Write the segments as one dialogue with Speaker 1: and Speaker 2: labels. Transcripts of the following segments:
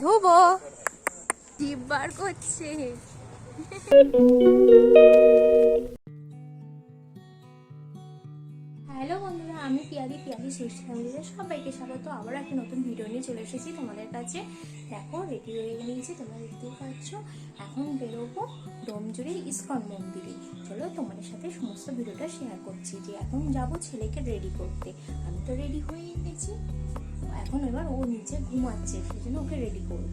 Speaker 1: ধুবো। জিভ বার করছে। হ্যালো বন্ধুরা, আমি পিয়ালি পিয়ালি সৃষ্টি ফ্যামিলিতে সবাইকে স্বাগত। আবার একটা নতুন ভিডিও নিয়ে চলে এসেছি তোমাদের কাছে। দেখো রেডি হয়ে নিয়েছি তোমরা দেখতেই পাচ্ছ। এখন বেরোবো ডোমজুড়ি ইস্কন মন্দিরে। চলো তোমাদের সাথে সমস্ত ভিডিওটা শেয়ার করছি যে এখন যাব ছেলেকে রেডি করতে। আমি তো রেডি হয়ে গেছি। এখন এবার ও নিচে ঘুমাচ্ছে, সেজন্য ওকে রেডি করব।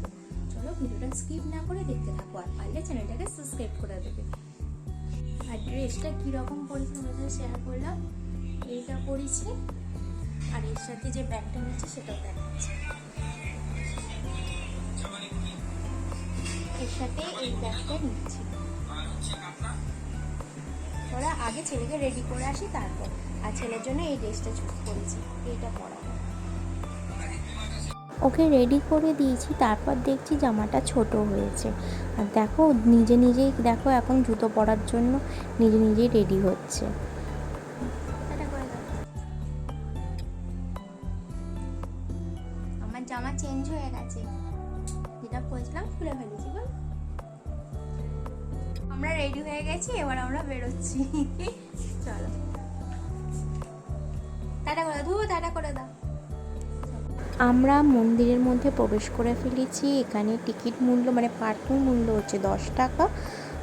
Speaker 1: চলো ভিডিওটা স্কিপ না করে দেখতে থাকো আর পারলে চ্যানেলটাকে সাবস্ক্রাইব করে দেবে। আর ড্রেসটা কীরকম পরেছি তোমাদের শেয়ার করলাম? এইটা পরেছি আর এর সাথে যে ব্যাগটা নিচ্ছে সেটাও দেখাচ্ছি। এর সাথে এই ব্যাগটা নিচ্ছি। আগে ছেলেকে রেডি করে আসি তারপর। আর ছেলের জন্য এই ড্রেসটা চুজ করেছি। এইটা পরা।
Speaker 2: ওকে রেডি করে দিয়েছি তারপর দেখছি জামাটা ছোট হয়েছে। আর দেখো নিজে নিজেই দেখো এখন জুতো পরার জন্য নিজে নিজেই রেডি হচ্ছে।
Speaker 1: আমার জামা চেঞ্জ হয়ে গেছে। যেটা পরেছিলাম খুলে ফেলেছি বল। আমরা রেডি হয়ে গেছি, এবার আমরা বেরোচ্ছি। চলো। টাটা করে দাও টাটা করে দাও।
Speaker 2: আমরা মন্দিরের মধ্যে প্রবেশ করে ফেলেছি। এখানে টিকিট মূল্য মানে পার্কিং মূল্য হচ্ছে দশ টাকা।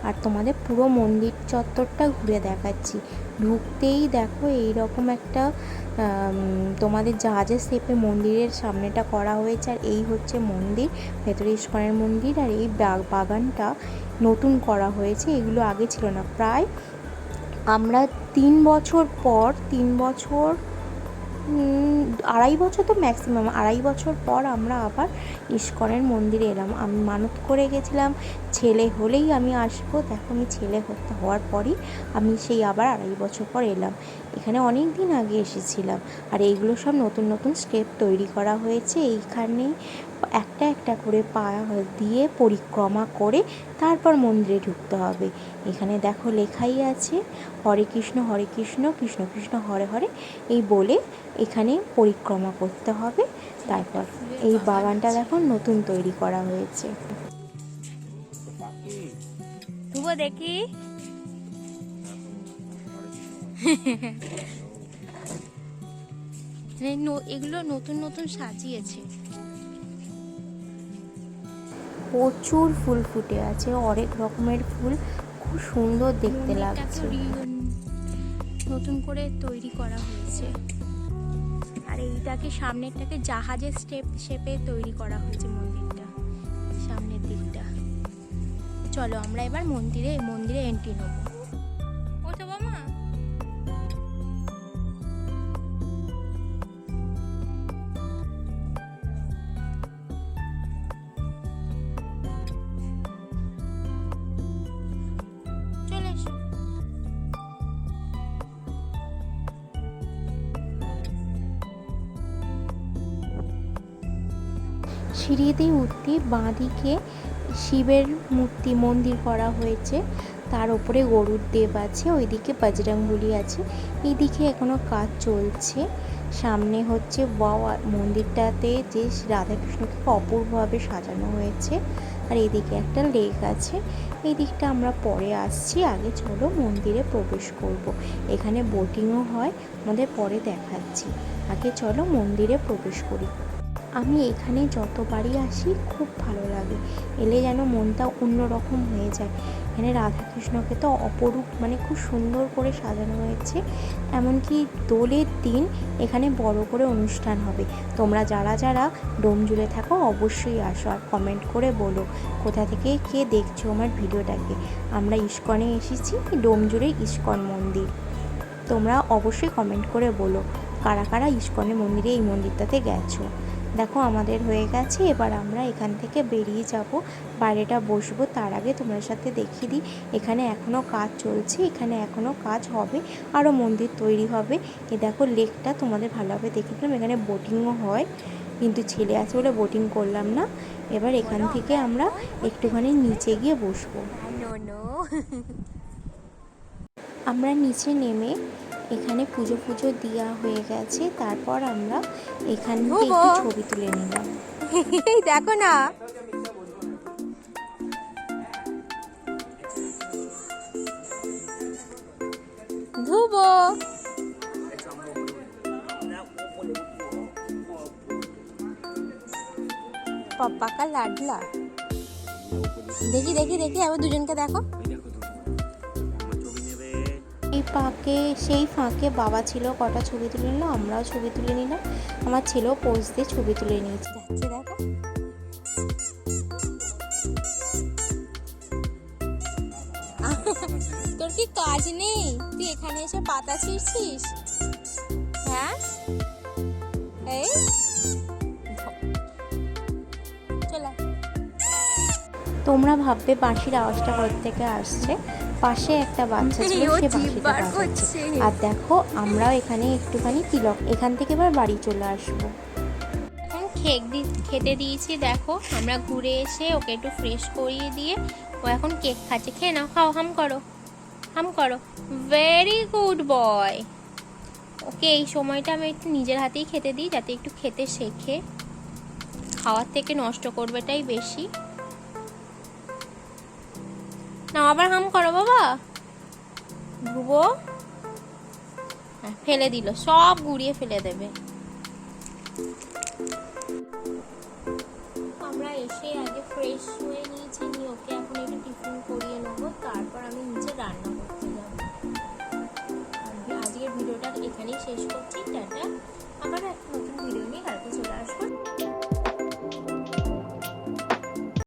Speaker 2: আর তোমাদের পুরো মন্দির চত্বরটা ঘুরে দেখাচ্ছি। ঢুকতেই দেখো এই রকম একটা তোমাদের জাহাজের শেপে মন্দিরের সামনেটা করা হয়েছে আর এই হচ্ছে মন্দির, ভেতরে ইস্কনের মন্দির আর এই বাগানটা নতুন করা হয়েছে, এগুলো আগে ছিল না। প্রায় আমরা তিন বছর পর, তিন বছর আড়াই বছর তো ম্যাক্সিমাম আড়াই বছর পর আমরা আবার ইস্কনের মন্দিরে এলাম। আমি মানত করে গেছিলাম, ছেলে হলেই আমি আসব। দেখো আমি ছেলে হতে, হওয়ার পরই আমি সেই আবার আড়াই বছর পর এলাম। এখানে অনেক দিন আগে এসেছিলাম। আর এইগুলো সব নতুন নতুন স্টেপ তৈরি করা হয়েছে। এইখানে একটা একটা করে পা দিয়ে পরিক্রমা করে তারপর মন্দিরে ঢুকতে হবে। এখানে দেখো লেখাই আছে হরে কৃষ্ণ হরে কৃষ্ণ কৃষ্ণ কৃষ্ণ হরে হরে এই বলে এখানে পরিক্রমা করতে হবে। তারপর এই বাগানটা দেখো নতুন তৈরি করা হয়েছে।
Speaker 1: দেখি। এগুলো নতুন নতুন সাজিয়েছে।
Speaker 2: প্রচুর ফুল ফুটে আছে অনেক রকমের ফুল খুব সুন্দর দেখতে লাগছে।
Speaker 1: নতুন করে তৈরি করা হয়েছে। আর এইটাকে সামনেরটাকে জাহাজের স্টেপ শেপে তৈরি করা হয়েছে মন্দিরটা সামনের দিকটা। চলো আমরা এবার মন্দিরে মন্দিরে এন্ট্রি নেব। ওঠো বামা চলে
Speaker 2: সিঁড়িতে উঠতে বাঁদিকে শিবের মূর্তি মন্দির করা হয়েছে। তার উপরে গরুর দেব আছে, ওইদিকে বজরংবলী আছে। এইদিকে এখনও কাজ চলছে। সামনে হচ্ছে বাবা, মন্দিরটাতে যে রাধাকৃষ্ণকে অপূর্বভাবে সাজানো হয়েছে। আর এদিকে একটা লেক আছে। এই দিকটা আমরা পরে আসছি। আগে চলো মন্দিরে প্রবেশ করব। এখানে বোটিংও হয় আমাদের পরে দেখাচ্ছি। আগে চলো মন্দিরে প্রবেশ করি। আমি এখানে যতবারই আসি, খুব ভালো লাগে। এলে যেন মনটা অন্যরকম হয়ে যায়। এখানে রাধাকৃষ্ণকে তো অপরূপ মানে খুব সুন্দর করে সাজানো হয়েছে। এমনকি দোলের দিন এখানে বড় করে অনুষ্ঠান হবে। তোমরা যারা যারা ডোমজুড়ে থাকো, অবশ্যই আসো আর কমেন্ট করে বলো, কোথা থেকে কে দেখছ আমার ভিডিওটাকে। আমরা ইস্কনে এসেছি ডোমজুড়ে ইস্কন মন্দির। তোমরা অবশ্যই কমেন্ট করে বলো, কারা কারা ইস্কনের মন্দিরে, এই মন্দিরটাতে গেছো। দেখো আমাদের হয়ে গেছে এবার আমরা এখান থেকে বেরিয়ে যাব। বাইরেটা বসবো তার আগে তোমার সাথে দেখিয়ে দিই। এখানে এখনও কাজ চলছে এখানে এখনও কাজ হবে আরও মন্দির তৈরি হবে। এ দেখো লেকটা তোমাদের ভালোভাবে দেখে দিলাম এখানে বোটিংও হয়। কিন্তু ছেলে আছে বলে বোটিং করলাম না। এবার এখান থেকে আমরা একটুখানি নিচে গিয়ে বসবো। আমরা নিচে নেমে এখানে পুজো পুজো দেওয়া হয়ে গেছে। তারপর আমরা এখান থেকে ছবি তুলে নিলাম।
Speaker 1: দেখো না। ধ্রুব পপ্পা কা লাডলা। দেখি দেখি দেখি আবার দুজনকে দেখো।
Speaker 2: ফাঁকে সেই ফাঁকে বাবা ছিল কটা ছবি তুলে নিল আমরাও ছবি তুলে নিলাম। আমার ছেলেও পোজ দিয়ে ছবি তুলে নিয়েছে।
Speaker 1: যাচ্ছে দেখো। তোর কি কাজ নেই? তুই এখানে এসে পাতা ছিঁড়ছিস? হ্যাঁ? এই। চলে
Speaker 2: তোমরা ভাববে বাঁশির আওয়াজটা কোথা থেকে আসছে। পাশে একটা বাচ্চা ছিল
Speaker 1: ও
Speaker 2: সে বাজাচ্ছে। আর দেখো আমরাও এখানে একটুখানি তিলক এখান থেকে এবার বাড়ি চলে আসব।
Speaker 1: এখন দি খেতে দিয়েছি দেখো আমরা ঘুরে এসে ওকে একটু ফ্রেশ করিয়ে দিয়ে ও এখন কেক খাচ্ছে। খেয়ে নাও খাও হাম করো হাম করো। ভেরি গুড বয় ওকে এই সময়টা আমি একটু নিজের হাতেই খেতে দিই যাতে একটু খেতে শেখে। খাওয়ার থেকে নষ্ট করবেটাই বেশি। না আবার হাম করো বাবা। ধুবো। হ্যাঁ, ফেলে দিল সব গুড়িয়ে ফেলে দেবে। আমরা এসে আগে ফ্রেশ হয়ে নিয়েছি নিয়ে ওকে এখন একটু টিফিন করিয়ে নেব তারপর আমি নিচে রান্না করতে যাব। আজকের ভিডিওটা এখানেই শেষ করছি।